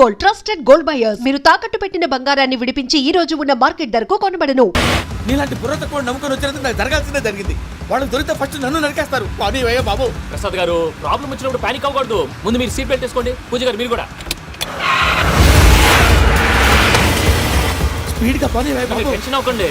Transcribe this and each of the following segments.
Gold trusted gold buyers మీరు తాకట్టు పెట్టిన బంగారాన్ని విడిపించి ఈ రోజు ఉన్న మార్కెట్ ధరకు కొనబడను. నీలాంటి బుర్రత కూడా నమ్ముకొని వచ్చినందుకు నాకు జరగాల్సిందే జరిగింది. వాళ్ళకి దొరికితే ఫస్ట్ నన్ను నరికేస్తారు. పని వయ్యా బాబు. ప్రసాద్ గారు ప్రాబ్లం వచ్చినప్పుడు పానిక్ అవ్వకూడదు. ముందు మీరు సీట్ బెల్ట్ వేసుకోండి. పూజ గారు మీరు కూడా. స్పీడ్గా పని వయ్యా బాబు. టెన్షన్ అవ్వకండి.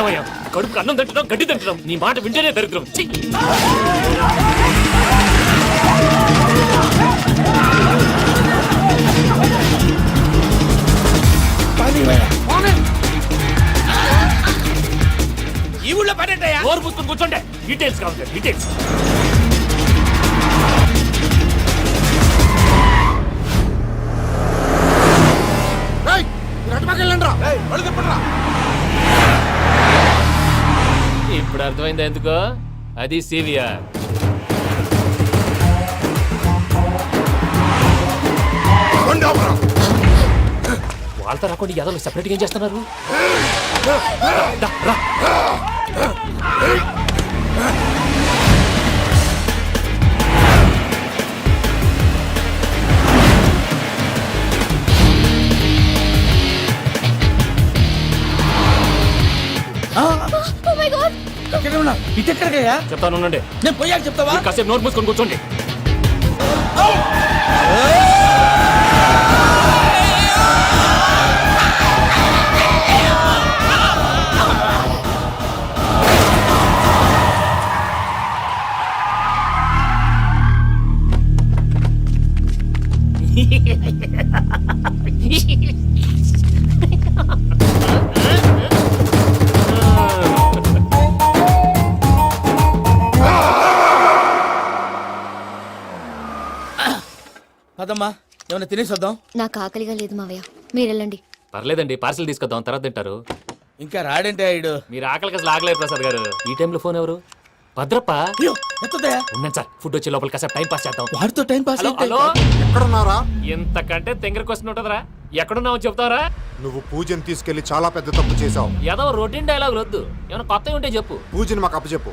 ఏమయ్యా? కడుపు అన్నం తింటున్నాం గడ్డి తింటున్నాం. నీ మాట వింటేనే దరిద్రం. ఛీ! ఈ ఊళ్ళో పని ఏంటయ్యా? నోరు పుస్తకం కూర్చోండి. డీటెయిల్స్ కావాలి డీటెయిల్స్ ఇప్పుడు అర్థమైంది ఎందుకో? అది సివిఆర్ వాళ్ళతో రాకుండా యాదవ్ సెపరేట్గా ఏం చేస్తున్నారు? దా, రా. ఎక్కడికయ్యా? చెప్తాను ఉండండి. నేను పోయాక చెప్తావా? కాసేపు నోట్ మూసుకొని కూర్చోండి. పదమ్మా ఏమైనా తినేసి వద్దాం. నాకు ఆకలిగా లేదు మావయ్య. మీరు వెళ్ళండి. పర్లేదండి పార్సల్ తీసుకొద్దాం తర్వాత తింటారు. ఇంకా రాడంటే ఆయుడు. మీరు ఆకలికి అసలు ఆగలేదు ప్రసాద్ గారు. ఈ టైంలో ఫోన్ ఎవరు? భద్రప్ప? ఉన్నాను సార్ ఫుడ్ వచ్చే లోపల కాసేపు టైం పాస్ చేద్దాం. వాడితో టైం పాస్ హలో అయితే హలో? ఎక్కడున్నారా ఇంతకంటే తెంగర క్వశ్చన్ ఉంటుందిరా. ఎక్కడున్నావో చెప్తావరా? నువ్వు పూజని తీసుకెళ్ళి చాలా పెద్ద తప్పు చేశావు. ఏదో రొటీన్ డైలాగ్ వద్దు ఏమైనా కొత్తవి ఉంటే చెప్పు. పూజని మాకు అప్పచెప్పు.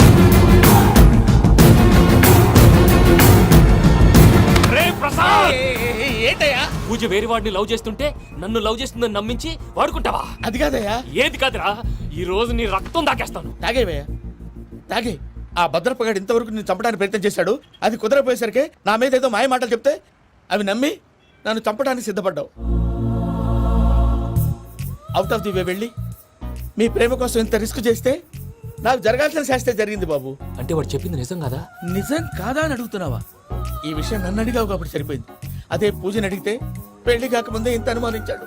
ప్రసాద్! ఏంటయ్యా? పూజ వేరే వాడిని లవ్ చేస్తుంటే నన్ను లవ్ చేస్తుందని నమ్మించి వాడుకుంటావా? అది కాదయ్యా. ఏది కాదురా? ఈ రోజు నీ రక్తం దాకేస్తాను. తాగేవయ్యా తాగే. ఆ భద్రపగాడు ఇంతవరకు నేను చంపడానికి ప్రయత్నం చేశాడు. అది కుదరపోయేసరికి నా మీద ఏదో మాయ మాటలు చెప్తే అవి నమ్మి నన్ను చంపడానికి సిద్ధపడ్డావు. అవుట్ ఆఫ్ ది వే వెళ్ళి మీ ప్రేమ కోసం ఇంత రిస్క్ చేస్తే నాకు జరగాల్సిన శాస్త్రే జరిగింది బాబు. అంటే వాడు చెప్పింది నిజం కదా? నిజం కాదా అని అడుగుతున్నావా? ఈ విషయం నన్ను అడిగావు కాబట్టి సరిపోయింది. అదే పూజని అడిగితే పెళ్ళి కాకముందే ఇంత అనుమానించాడు.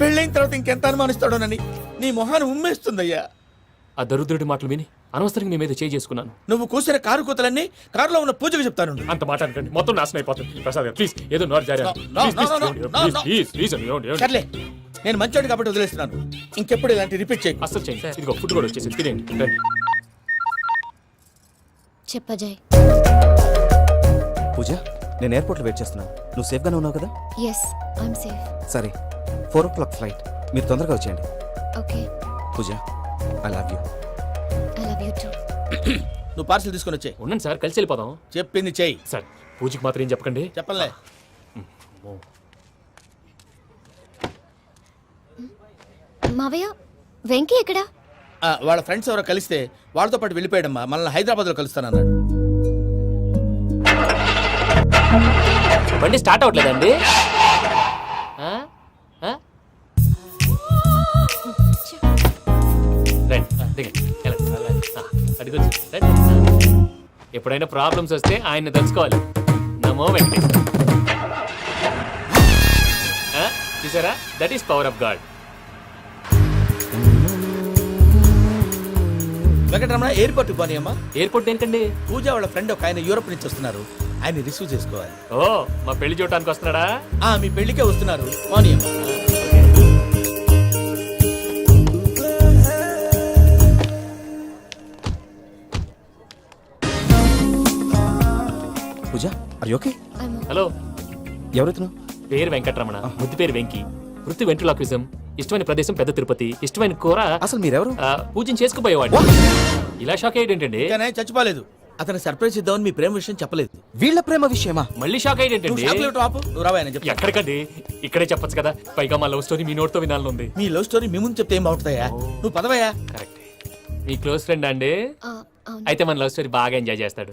పెళ్ళైన తర్వాత ఇంకెంత అనుమానిస్తాడోనని నీ మొహాన్ని ఉమ్మేస్తుందయ్యా. ఆ దరిద్రుడి మాటలు విని అనవసరంగా మీ మీద చేయి చేసుకున్నాను. నువ్వు కూసిన కారు కూతలన్నీ కారులో ఉన్న పూజకు చెప్తాను. అంత మాట అనకండి. మొత్తం నాశనం అయిపోతుంది. ప్రసాద్ గారు ప్లీజ్ ఏదో నోరు జారీ No, no, no, no, no, no, no. Please please please సర్లే నేను మంచోడు కాబట్టి వదిలేస్తున్నాను. ఇంకెప్పుడు ఇలాంటి రిపీట్ చేయకు. అస్సలు చేయండి. ఇదిగో ఫుడ్ కూడా వచ్చేసి తినేయండి. రండి. చెప్పజాయ్ పూజ నేను ఎయిర్పోర్ట్లో వెయిట్ చేస్తున్నాను నువ్వు సేఫ్గానే ఉన్నావు కదా? ఎస్ ఐఎమ్ సేఫ్ సరే. Four o'clock flight. మీరు తొందరగా వచ్చేయండి. Okay. Pooja I love you. I love you too నువ్వు పార్సిల్ తీసుకొని వచ్చే ఉండండి సార్ కలిసి వెళ్ళిపోదాం. చెప్పింది చెయ్యి. సార్ పూజకి మాత్రం ఏం చెప్పకండి. చెప్పలే. మావయ్య వెంకీ ఎక్కడా? ఆ, వాళ్ళ ఫ్రెండ్స్ ఎవరో కలిస్తే వాళ్ళతో పాటు వెళ్ళిపోయాడమ్మా. మనల్ని హైదరాబాద్లో కలుస్తానన్నాడు. బండి స్టార్ట్ అవ్వట్లేదండి. ఆ? ఆ? రండి ఆ, దిగండి. వెళ్ళండి. ఆ, అడుగొచ్చు రండి. ఎప్పుడైనా ప్రాబ్లమ్స్ వస్తే ఆయన్ని తెలుసుకోవాలి. నమో వెంకటేశ్వర చూసారా? That is power of God Venkataramana airport పోనీ అమ్మా. ఎయిర్పోర్ట్ ఏంటండి? పూజ వాళ్ళ ఫ్రెండ్ ఒక ఆయన యూరోప్ నుంచి వస్తున్నారు. ఆయన రిసీవ్ చేసుకోవాలి. ఓ మా పెళ్ళి చూడటానికి వస్తున్నాడా? ఆ మీ పెళ్ళికే వస్తున్నారు. పోనీ అమ్మా. పూజ అరే ఓకే హలో. ఎవరెత్తును పేరు వెంకటరమణ. ముద్దు పేరు వెంకి. వృత్తి వెంట్రులాక్విజం. ఇష్టమైన ప్రదేశం పెద్ద తిరుపతి. ఇష్టమైన కూర అసలు మీరెవరు? ఆ, పూజను చేసుకుపోయేవాడు ఇలా షాక్ అయ్యేటండి కానీ చచ్చిపోలేదు. అతను సర్ప్రైజ్ ఇద్దామని మీ ప్రేమ విషయం చెప్పలేదు. వీళ్ళ ప్రేమ విషయమా? మళ్ళీ షాక్ నువ్వు అయ్యేటండి నువ్వు రావా ఆయన ఎక్కడికండి? ఇక్కడే చెప్పొచ్చు కదా. పైగా మా లవ్ స్టోరీ మీ నోట్తో వినాలని ఉంది మీ లవ్ స్టోరీ మీ ముందు చెప్తే ఏం బాగుంటుందయ్యా? నువ్వు పదవయ్యా. కరెక్ట్. మీ క్లోజ్ ఫ్రెండ్ అండి? అవును. అయితే మన లవ్ స్టోరీ బాగా ఎంజాయ్ చేస్తాడు.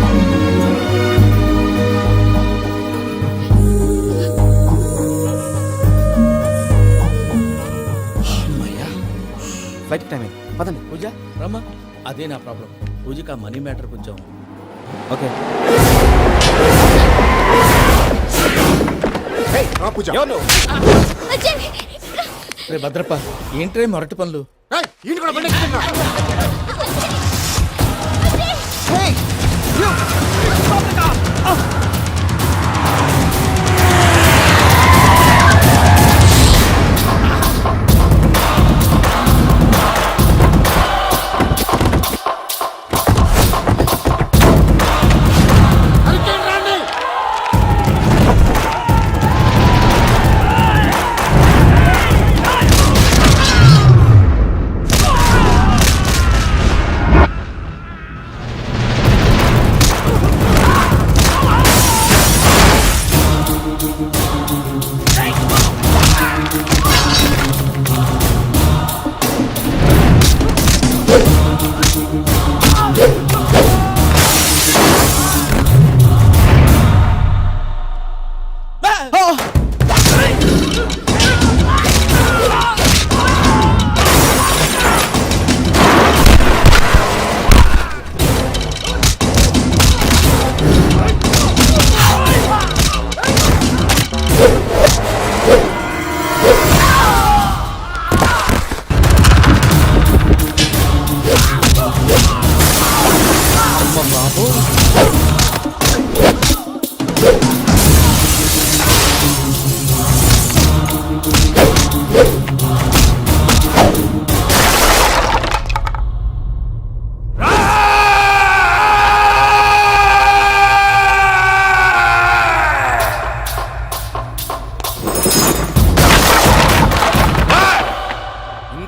అదే నా ప్రాబ్లం. పూజకి ఆ మనీ మ్యాటర్ కొంచెం ఓకే. రే భద్రప్ప ఏంట్రే మొరటి పనులు?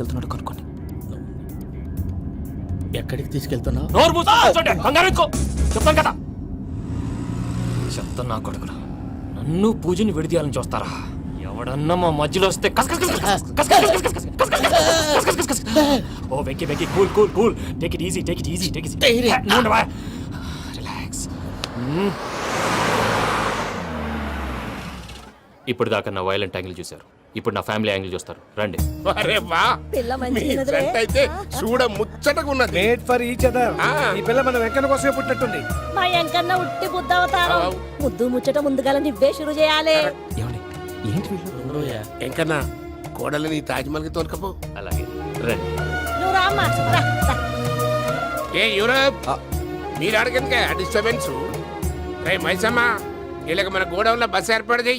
తీసుకెళ్తున్నాడు కనుక్కోండి ఎక్కడికి తీసుకెళ్తున్నా నోరు మూసుకోండి కంగారు చెప్తాను కదా చెప్తా నా కొడుకురా నన్ను పూజని విడిదీయాలని చూస్తారా ఎవడన్నా మా మధ్యలో వస్తే ఓ వెక్కి వెక్కి cool cool cool take it easy take it easy take it relax ఇప్పుడు దాకా నా వైలెంట్ యాంగిల్ చూశారు ఇప్పుడు నా ఫ్యామిలీ యాంగిల్ చూస్తారు. రండి. అరే వా పిల్ల మీ. జంట అయితే చూడ ముచ్చటగా ఉన్నది మేడ్ ఫర్ ఈచ్ అదర్ ఈ పిల్ల మన వెంకన్న కోసమే పుట్టినట్టుంది. మా ఎంకన్న ఉట్టి బుద్ధ అవతారం. ముద్దు ముచ్చట ముందుగాల నువ్వే షురు చేయాలి. ఏమండి? ఏంటి వీళ్ళు? ఎంకన్నా కోడలిని తాజ్మహల్కి తోలుకపో. అలాగే. రండి. నువ్వు రామ్మా రా, రా. ఏ యూరప్! మీరు డిస్టర్బెన్స్. రే మైసమ్మ వీళ్ళకి మన గోడౌన్లో బస్ ఏర్పాటు చేయి.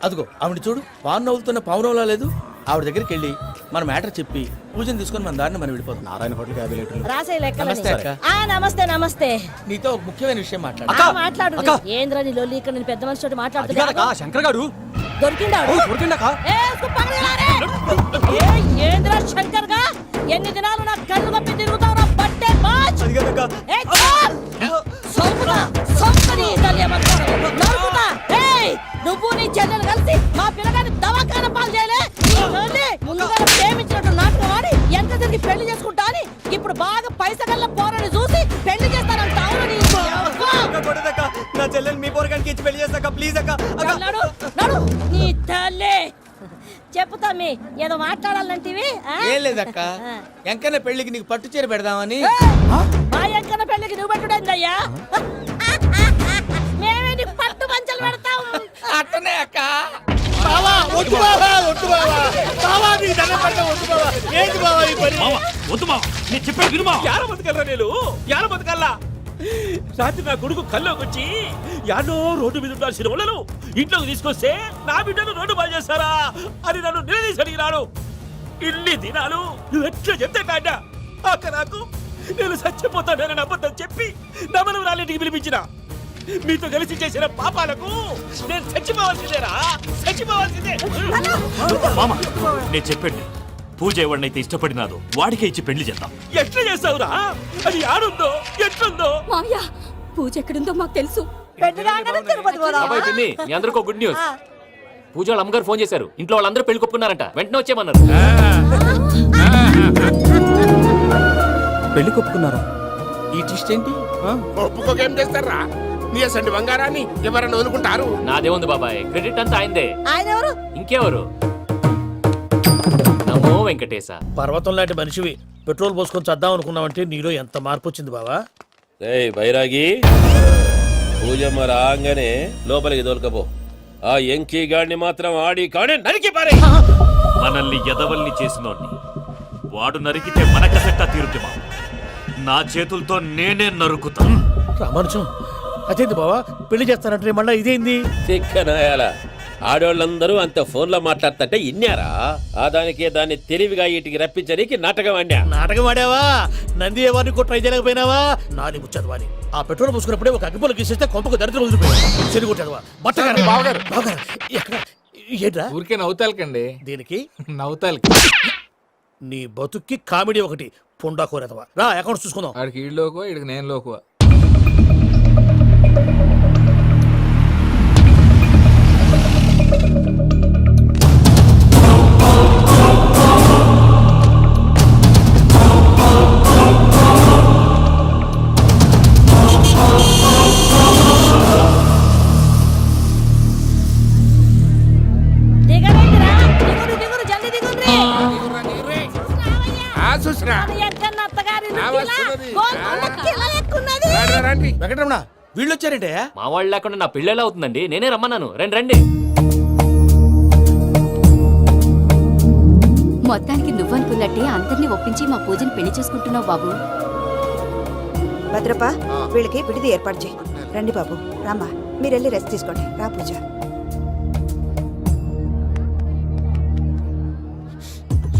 అదిగో ఆవిడ చూడు పావు నవ్వుతున్న పావునవ్వులా లేదు. ఆవిడ దగ్గరికి వెళ్ళి మన మ్యాటర్ చెప్పి పూజను తీసుకొని మన దారిని మనం వెళ్ళిపోతాం నారాయణ హోటల్ యాభై లీటర్లు. రాసే నమస్తే అక్క. నమస్తే నమస్తే. నీతో ఒక ముఖ్యమైన విషయం మాట్లాడు ఆ, మాట్లాడు. ఏంద్రా నీ లొల్లి ఇక్కడ నేను పెద్ద మనిషితో మాట్లాడుతున్నా శంకర్ గారు ఏ! ఏ, ఏంద్రా శంకర్గా? ఎన్ని దినాలు నా కళ్ళు కప్పి తిరుగుతావు నా బట్టే బాచ్ ఏ, చాల్! సొంపుతా, సొంపుని తల్లియమంటారు. నరుకుతా. ఏయ్, నువ్వు నీ చెల్లెలు కలిసి మా పిల్లగాని దవాఖాన పాలు చేయలే? ముందుగా ప్రేమించినట్టు నాటకం ఆడి ఎంత తిరిగి పెళ్ళి చేసుకుంటా అని ఇప్పుడు బాగా పైసగల్ల పోరని చూసి పెళ్ళి చేస్తానంట. నీ చెల్లెలు మీ పోరగానికి ఇచ్చి పెళ్ళి చేస్తాక ప్లీజ్ అక్క. నడు నడు నీ తల్లి. చెప్పుతా మీ ఏదో మాట్లాడాలంటివి ఆ? ఏం లేదక్క. ఎంకన్న పెళ్ళికి నీకు పట్టు చీర పెడదామని! మా ఎంకన్న పెళ్ళికి నువ్వు పెట్టుడేందయ్యా? ఏంటి బావా ఈ పని. వద్దు మా నేను వినుమా యార బతకల్రా నేను? యార బతకల్లా రాత్రి నా కొడుకు కల్లోకి వచ్చి యాడో రోడ్డు మీద ఉండాల్సిన వాళ్ళను ఇంట్లోకి తీసుకొస్తే నా బిడ్డను రోడ్డు బాగా చేస్తారా అని నన్ను నిలదీసి అడిగినాడు. ఇన్ని దినాలు నువ్వు ఎట్లా చెప్తే కాట అక్క నాకు నేను చచ్చిపోతానని అబద్ధం చెప్పి నా మనవరాలింటికి పిలిపించిన. మీతో కలిసి చేసిన పాపాలకు నేను చచ్చిపోవాల్సిందేరా? చచ్చిపోవాల్సిందే. మామ నేను చెప్పండి పూజ ఎవరినైతే ఇష్టపడినాదో వాడికే ఇచ్చి పెళ్ళి చేద్దాం. ఎట్లా చేస్తావురా? అది ఆడుందో? ఎట్లుందో? మావయ్య పూజ ఎక్కడుందో మాకు తెలుసు. పెళ్ళి రాగానే తిరుపతి పోదామా? అబ్బాయి పిన్ని మీ అందరికీ గుడ్ న్యూస్. పూజ వాళ్ళ అమ్మగారు ఫోన్ చేశారు. ఇంట్లో వాళ్ళందరూ పెళ్ళి కొప్పుకున్నారంట. వెంటనే వచ్చేయమన్నారు. పెళ్ళి కొప్పుకున్నారా? ఈ ట్విస్ట్ ఏంటి? ఒప్పుకోకేం చేస్తారా? నీ అసంటి బంగారాన్ని ఎవరన్నా వదులుకుంటారు? నాదేముంది బాబాయ్. క్రెడిట్ అంతా ఆయనదే. ఆయన ఎవరు? ఇంకెవరు? వెంకటేశ. పర్వతం లాంటి మనిషివి. పెట్రోల్ పోసుకొని చద్దాం అనుకున్నావంటే నీలో ఎంత మార్పు వచ్చింది బావా? ఏయ్ బైరాగి పూజమ్మ రాగానే లోపలికి దొరకపో. ఆ ఎంకీ గాడిని మాత్రం ఆడి కాడే నరికి పారే. మనల్ని ఎదవల్ని చేసినోడ్ని. వాడు నరికితే మనకసట్ట తీరుతుమా నా చేతులతో నేనే నరుకుతా. రామానుజం అదేంది బావా? పెళ్ళి చేస్తానంటే మళ్ళీ ఇదేంది? చిక్కనాయాల ఆడోళ్ళందరూ అంత ఫోన్లో మాట్లాడుతుంటే ఇన్నారా? ఆ దానికే దాన్ని తెలివిగా ఇటుకి రప్పించడానికి నాటకం అండా నాటకం ఆడావా? నంది ఎవరిని కూడా ట్రై చేయలేకపోయినావా? నాని ముచ్చదు వాని ఆ పెట్రోల్ పోసుకున్నప్పుడే ఒక అగ్గిపోలు గీసేస్తే కొంపకు దరిద్రం వదిలిపోయాడు చెరి కొట్టేదవా? బట్టగారు బావగారు. బావగారు ఎక్కడ? ఏంట్రా? ఊరికే నవ్వుతాలకండి. దీనికి? నవ్వుతాలకి. నీ బతుక్కి కామెడీ ఒకటి పుండా కోరేదవా? రా అకౌంట్స్ చూసుకుందాం. ఆడికి ఈడు లోకువ ఈడికి నేను లోకువ? వాళ్ళు లేకుండా నా పెళ్ళెలా అవుతుందండి. నేనే రమ్మన్నాను. రండి రండి. మొత్తానికి నువ్వనుకున్నట్టే అందరినీ ఒప్పించి మా పూజని పెళ్ళి చేసుకుంటున్నావు బాబు. భద్రప్ప వీళ్ళకి విడిది ఏర్పాటు చేయి. రండి బాబు రామ్మా. మీరు వెళ్ళి రెస్ట్ తీసుకోండి. రా పూజ.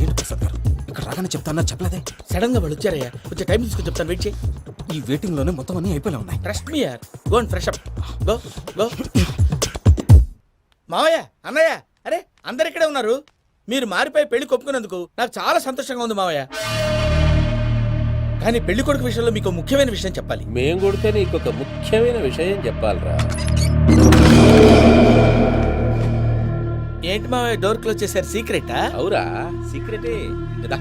ఏంటి ప్రసాద్ గారు? ఇక్కడ రాగానే చెప్తానా చెప్పలేదే. సడన్గా వాళ్ళు వచ్చారయ్యా. కొంచెం టైం తీసుకొని చెప్తాను వెయిట్ చేయి. ఈ వెయిటింగ్లోనే మొత్తం అన్ని అయిపోయినా ఉన్నాయి. ట్రస్ట్ మీ యార్ go and fresh up go go మావయ్య అన్నయ్య అరే అందరు ఇక్కడే ఉన్నారు. మీరు మారిపోయి పెళ్ళి కొప్పుకున్నందుకు నాకు చాలా సంతోషంగా ఉంది మావయ్య. కానీ పెళ్ళి కొడుకు విషయంలో మీకు ముఖ్యమైన విషయం చెప్పాలి. మేం కొడితే నీకు ఒక ముఖ్యమైన విషయం చెప్పాలిరా. ఏంటి మావయ్య డోర్ క్లోజ్ చేశారు? సీక్రెటా అవురా సీక్రెటే కదా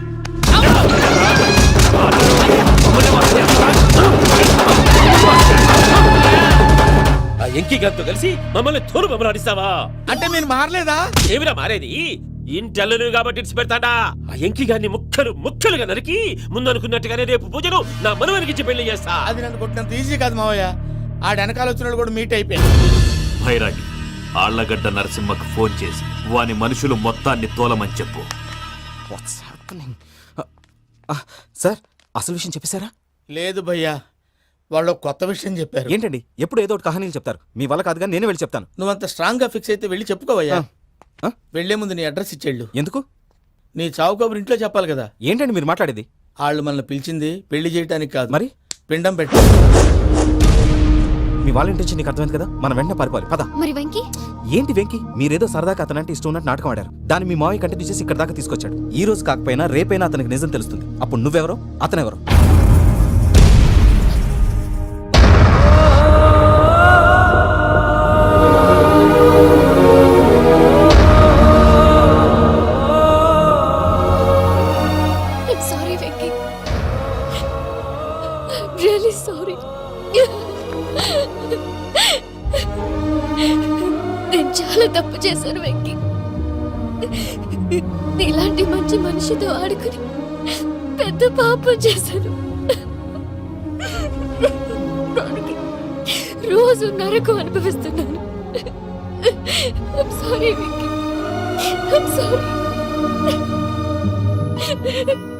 ఎంకి గారితో కలిసి మమ్మల్ని తోలు బొమ్మలాడిస్తావా? అంటే మీరు మారలేదా? ఏమిరా మారేది? ఇంటల్లును కాబట్టి ఇడిచి పెడతాడా? ఆ ఎంకి గారిని ముక్కలు ముక్కలుగా నరికి ముందు అనుకున్నట్టుగానే రేపు పూజను నా మనవనికి ఇచ్చి పెళ్ళి చేస్తా. అది నన్ను కొట్టినంత ఈజీ కాదు మావయ్య. ఆ వెనకాల వచ్చిన వాళ్ళు కూడా మీట్ అయిపోయారు భైరాగి ఆళ్ళగడ్డ నరసింహకు ఫోన్ చేసి వాని మనుషులు మొత్తాన్ని తోలమని చెప్పు. వాట్స్ హ్యాపెనింగ్ సార్ అసలు విషయం చెప్పేశారా? లేదు భయ్యా. వాళ్ళు కొత్త విషయం చెప్పారు. ఏంటండి? ఎప్పుడు ఏదో ఒకటి కహానీలు చెప్తారు. మీ వల్ల కాదుగా నేనే వెళ్ళి చెప్తాను. నువ్వంత స్ట్రాంగ్గా ఫిక్స్ అయితే వెళ్ళి చెప్పుకోవయ్యా. ఆ? వెళ్ళే ముందు నీ అడ్రస్ ఇచ్చేళ్ళు. ఎందుకు? నీ చావు కబురు ఇంట్లో చెప్పాలి కదా. ఏంటండి మీరు మాట్లాడేది? వాళ్ళు మనల్ని పిలిచింది పెళ్ళి చేయడానికి కాదు. మరి? పిండం పెట్టి. మీ వాళ్ళ ఇంటెన్షన్ నీకు అర్థమైంది కదా? మనం వెంటనే పారిపోవాలి. పద. మరి వెంకీ? ఏంటి వెంకి? మీరేదో సరదాగా అతనంటే ఇష్టం ఉన్నట్టు నాటకం ఆడారు. దాన్ని మీ మావయ్య కంటిన్యూ చేసి ఇక్కడ దాకా తీసుకొచ్చాడు. ఈ రోజు కాకపోయినా రేపైనా అతనికి నిజం తెలుస్తుంది. అప్పుడు నువ్వెవరో? అతనెవరో? మనసుతో ఆడుకుని పెద్ద పాపం చేశాను రోజు నరకం అనుభవిస్తున్నాను. Sorry sorry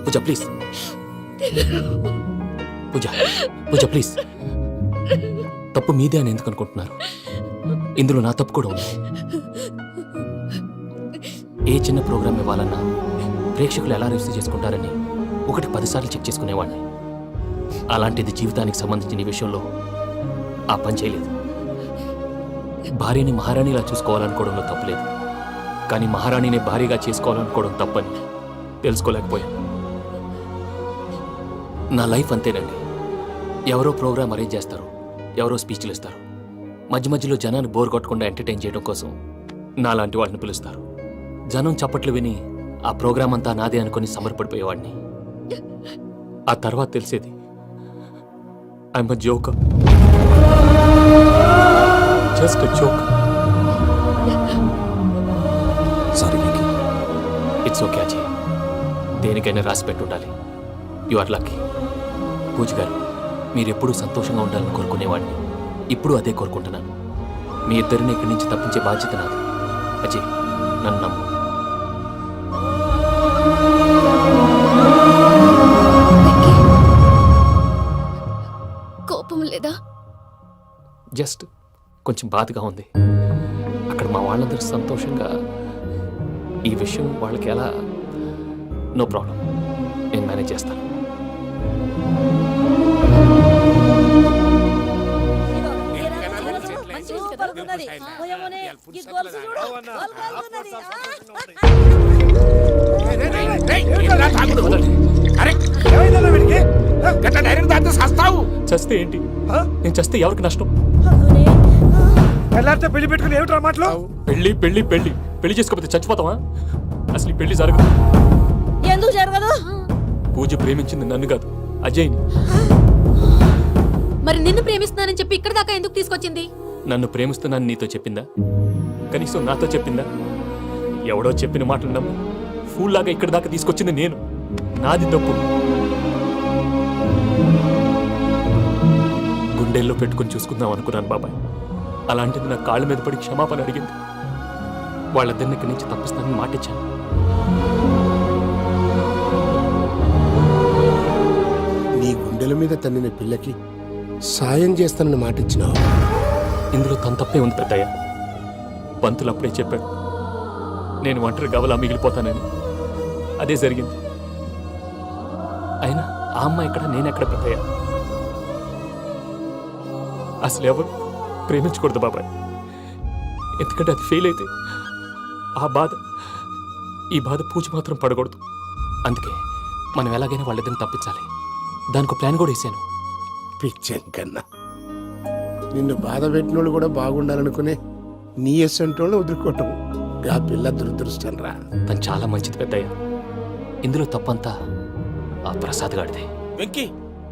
Pooja please Pooja Pooja please తప్పు మీదే అని ఎందుకు అనుకుంటున్నారు? ఇందులో నా తప్పు కూడా ఉంది. ఏ చిన్న ప్రోగ్రామ్ ఇవ్వాలన్నా ప్రేక్షకులు ఎలా రిసీవ్ చేసుకుంటారని ఒకటి పదిసార్లు చెక్ చేసుకునేవాడిని. అలాంటిది జీవితానికి సంబంధించిన ఈ విషయంలో ఆ పని చేయలేదు. భార్యని మహారాణిలా చూసుకోవాలనుకోవడంలో తప్పలేదు. కానీ మహారాణిని భార్యగా చేసుకోవాలనుకోవడం తప్పని తెలుసుకోలేకపోయాను. నా లైఫ్ అంతేనండి. ఎవరో ప్రోగ్రామ్ అరేంజ్ చేస్తారు ఎవరో స్పీచ్లు ఇస్తారు. మధ్య మధ్యలో జనాన్ని బోర్ కొట్టకుండా ఎంటర్టైన్ చేయడం కోసం నాలాంటి వాళ్ళని పిలుస్తారు. జనం చప్పట్లు విని ఆ ప్రోగ్రామ్ అంతా నాదే అనుకుని సమర్పడిపోయేవాడిని ఆ తర్వాత తెలిసేది I'm joke just joke sorry it's okay Ajay దేనికైనా రాసి పెట్టుండాలి. You are lucky Pooja garu మీరు ఎప్పుడూ సంతోషంగా ఉండాలని కోరుకునేవాడిని. ఇప్పుడు అదే కోరుకుంటున్నాను. మీ ఇద్దరిని ఇక్కడి నుంచి తప్పించే బాధ్యత నాది. అజయ్ నన్ను నమ్ము. జస్ట్ కొంచెం బాధగా ఉంది అక్కడ మా వాళ్ళందరూ సంతోషంగా ఈ విషయం వాళ్ళకి ఎలా నో ప్రాబ్లం నేను మేనేజ్ చేస్తాను అరే గట్ల డైరెక్ట్ దాంతో సస్తావు. చస్తే ఏంటి? నేను చస్తే ఎవరికి నష్టం? పెళ్ళి పెట్టుకుని ఏమిట్రా మాటలు? పెళ్ళి పెళ్ళి పెళ్ళి. పెళ్ళి చేసుకోకపోతే చచ్చిపోతావా? అసలు ఈ పెళ్ళి జరగదు. ఎందుకు జరగదు? పూజ ప్రేమించింది నన్ను కాదు అజయ్ని. మరి నిన్ను ప్రేమిస్తున్నానని చెప్పి ఇక్కడ దాకా ఎందుకు తీసుకొచ్చింది? నన్ను ప్రేమిస్తున్నాను నీతో చెప్పిందా? కనీసం నాతో చెప్పిందా? ఎవడో చెప్పిన మాటలు నమ్ము ఫూల్ లాగా ఇక్కడి దాకా తీసుకొచ్చింది నేను. నాది తప్పు. గుండెల్లో పెట్టుకొని చూసుకుందాం అనుకున్నాను బాబాయ్. అలాంటిది నా కాళ్ళ మీద పడి క్షమాపణ అడిగింది. వాళ్ళిద్దరిని ఇక్కడి నుంచి తప్పిస్తానని మాటిచ్చాను. నీ గుండెల మీద తన్నిన పిల్లకి సాయం చేస్తానని మాటిచ్చినావు. ఇందులో తన తప్పే ఉంది పెద్దయ్య. పంతులు అప్పుడే చెప్పాడు నేను ఒంటరి గవలా మిగిలిపోతానని. అదే జరిగింది. అయినా ఆ అమ్మాయి ఎక్కడ నేనెక్కడ పెద్దయ్య? అసలు ఎవరు ప్రేమించకూడదు బాబాయ్. ఎందుకంటే అది ఫెయిల్ అయితే ఆ బాధ ఈ బాధ పూజ మాత్రం పడకూడదు. అందుకే మనం ఎలాగైనా వాళ్ళిద్దరిని తప్పించాలి. దానికి ప్లాన్ కూడా వేసాను. పిచ్చం కన్నా నిన్ను బాధ పెట్టినోళ్ళు కూడా బాగుండాలనుకునే నీ ఎస్సంటోళ్ళు వదులుకోవటం ఆ పిల్ల దురదృష్టం రా. తను చాలా మంచిది పెద్దయ్య. ఇందులో తప్పంతా ఆ ప్రసాద్ గాడిదే వెంకీ!